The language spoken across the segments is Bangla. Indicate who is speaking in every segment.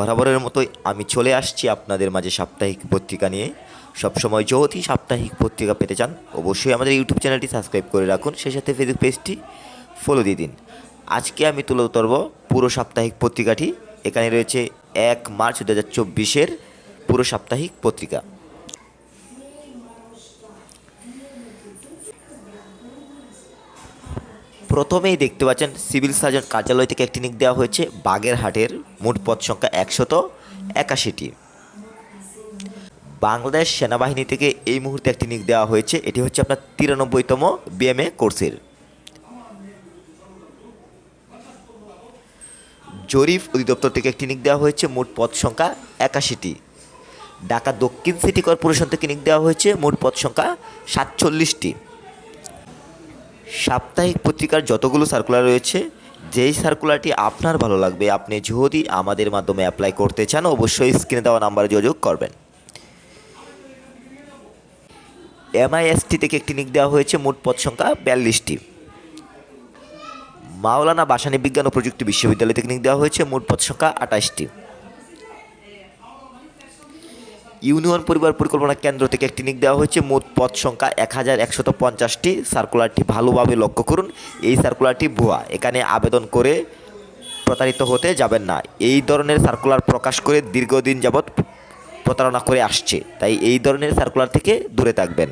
Speaker 1: বরাবরের মতোই আমি চলে আসছি আপনাদের মাঝে সাপ্তাহিক পত্রিকা নিয়ে। সবসময় যদি সাপ্তাহিক পত্রিকা পেতে চান, অবশ্যই আমাদের ইউটিউব চ্যানেলটি সাবস্ক্রাইব করে রাখুন, সেই সাথে ফেসবুক পেজটি ফলো দিয়ে দিন। আজকে আমি তুলে ধরব পুরো সাপ্তাহিক পত্রিকাটি। এখানে রয়েছে এক মার্চ দু হাজার চব্বিশের পুরো সাপ্তাহিক পত্রিকা। প্রথমেই দেখতে পাচ্ছেন সিভিল সার্জন কার্যালয় থেকে একটি নিক দেওয়া হয়েছে। বাগেরহাটের মোট পদ সংখ্যা একশত একাশিটি। বাংলাদেশ সেনাবাহিনী থেকে এই মুহূর্তে একটি নিক দেওয়া হয়েছে। এটি হচ্ছে আপনার তিরানব্বইতম বিএমএ কোর্সের। জরিফ অধিদপ্তর থেকে একটি নিক দেওয়া হয়েছে। মোট পদ সংখ্যা একাশিটি। ঢাকা দক্ষিণ সিটি কর্পোরেশন থেকে নিক দেওয়া হয়েছে। মোট পদ সংখ্যা সাতচল্লিশটি। সাপ্তাহিক পত্রিকার যতগুলো সার্কুলার রয়েছে, যেই সার্কুলারটি আপনার ভালো লাগবে, আপনি যদি আমাদের মাধ্যমে অ্যাপ্লাই করতে চান, অবশ্যই স্ক্রিনে দেওয়া নাম্বারে যোগাযোগ করবেন। এমআইএসটি থেকে একটি নিক দেওয়া হয়েছে, মোট পদ সংখ্যা বিয়াল্লিশটি। মাওলানা বাসানী বিজ্ঞান ও প্রযুক্তি বিশ্ববিদ্যালয় থেকে নিক দেওয়া হয়েছে, মোট পদ সংখ্যা আঠাশটি। ইউনিয়ন পরিবার পরিকল্পনা কেন্দ্র থেকে একটি নিক দেওয়া হয়েছে। মোট পদ সংখ্যা এক হাজার একশত পঞ্চাশটি। সার্কুলারটি ভালোভাবে লক্ষ্য করুন। এই সার্কুলারটি ভুয়া। এখানে আবেদন করে প্রতারিত হতে যাবেন না। এই ধরনের সার্কুলার প্রকাশ করে দীর্ঘদিন যাবৎ প্রতারণা করে আসছে। তাই এই ধরনের সার্কুলার থেকে দূরে থাকবেন।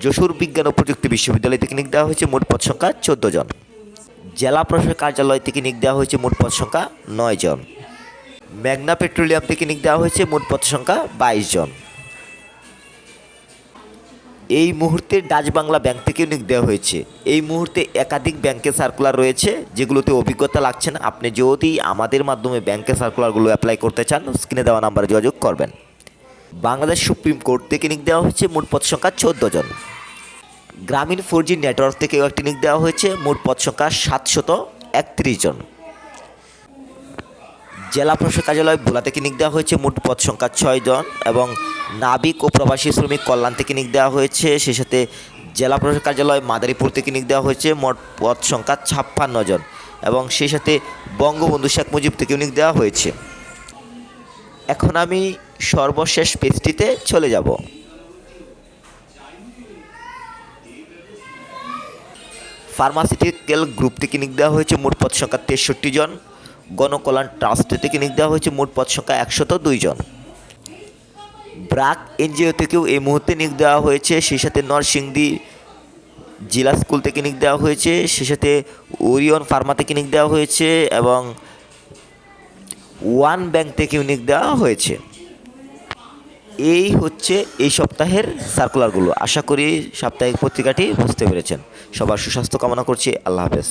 Speaker 1: যশোর বিজ্ঞান ও প্রযুক্তি বিশ্ববিদ্যালয় থেকে নিক দেওয়া হয়েছে। মোট পদ সংখ্যা চোদ্দ জন। জেলা প্রশাসক কার্যালয় থেকে নিক দেওয়া হয়েছে। মোট পদ সংখ্যা নয় জন। ম্যাগনা পেট্রোলিয়াম থেকে নিক দেওয়া হয়েছে মোট পদ সংখ্যা বাইশ জন। এই মুহূর্তে ডাচ বাংলা ব্যাংক থেকেও নিক দেওয়া হয়েছে। এই মুহূর্তে একাধিক ব্যাংকের সার্কুলার রয়েছে, যেগুলোতে অভিজ্ঞতা লাগছে না। আপনি যদি আমাদের মাধ্যমে ব্যাংকের সার্কুলারগুলো অ্যাপ্লাই করতে চান, স্ক্রিনে দেওয়া নাম্বারে যোগাযোগ করবেন। বাংলাদেশ সুপ্রিম কোর্ট থেকে নিক দেওয়া হয়েছে মোট পদ সংখ্যা চোদ্দ জন। গ্রামীণ ফোর জি নেটওয়ার্ক থেকেও একটি নিক দেওয়া হয়েছে, মোট পদ সংখ্যা সাতশত একত্রিশ জন। জেলা প্রশাসক কার্যালয় ভোলা থেকে নিক দেওয়া হয়েছে। মোট পদ সংখ্যা ছয় জন এবং নাবিক ও প্রবাসী শ্রমিক কল্যাণ থেকে নিক দেওয়া হয়েছে। সেই সাথে জেলা প্রশাসক কার্যালয় মাদারীপুর থেকে নিক দেওয়া হয়েছে। মোট পদ সংখ্যা ছাপ্পান্ন জন এবং সেই সাথে বঙ্গবন্ধু শেখ মুজিব থেকেও নিক দেওয়া হয়েছে। এখন আমি সর্বশেষ পেজটিতে চলে যাব। ফার্মাসিউটিক্যাল গ্রুপ থেকে নিক দেওয়া হয়েছে। মোট পদ সংখ্যা তেষট্টি জন গণকল্যাণ ট্রাস্ট থেকে নিক দেওয়া হয়েছে। মোট পদ সংখ্যা একশত দুই জন। ব্রাক এনজিও থেকেও এই মুহূর্তে নিয়োগ দেওয়া হয়েছে। সেই সাথে নরসিংদী জেলা স্কুল থেকে নিয়োগ দেওয়া হয়েছে। সেই সাথে ওরিয়ন ফার্মা থেকে নিক দেওয়া হয়েছে এবং ওয়ান ব্যাংক থেকেও নিয়োগ দেওয়া হয়েছে। এই হচ্ছে এই সপ্তাহের সার্কুলারগুলো। আশা করি সাপ্তাহিক পত্রিকাটি বুঝতে পেরেছেন। সবার সুস্বাস্থ্য কামনা করছি। আল্লাহ হাফেজ।